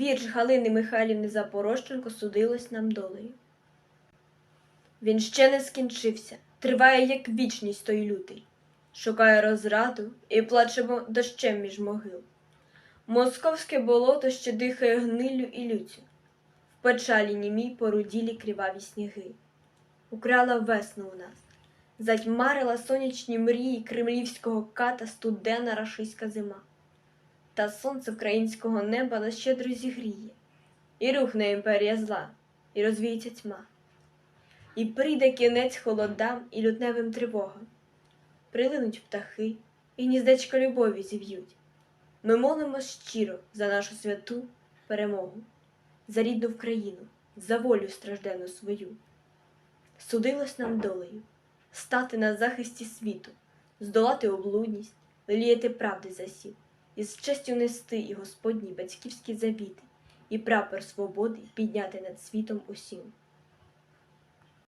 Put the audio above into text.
Вірш Галини Михайлівни Запорожченко судилось нам долею. Він ще не скінчився, триває, як вічність той лютий, шукає розраду і плаче дощем між могил. Московське болото ще дихає гнилю і люттю, в печалі німій поруділі кріваві сніги. Украла весну у нас, затьмарила сонячні мрії кремлівського ката студена рашиська зима. Та сонце українського неба нас щедро зігріє, і рухне імперія зла, і розвіється тьма. І прийде кінець холодам і лютневим тривогам. Прилинуть птахи, і гніздечко любові зів'ють. Ми молимо щиро за нашу святу перемогу, за рідну Вкраїну, за волю страждену свою. Судилось нам долею стати на захисті світу, здолати облудність, леліяти правди засіб, і з честю нести і Господні батьківські завіти, і прапор свободи підняти над світом усім.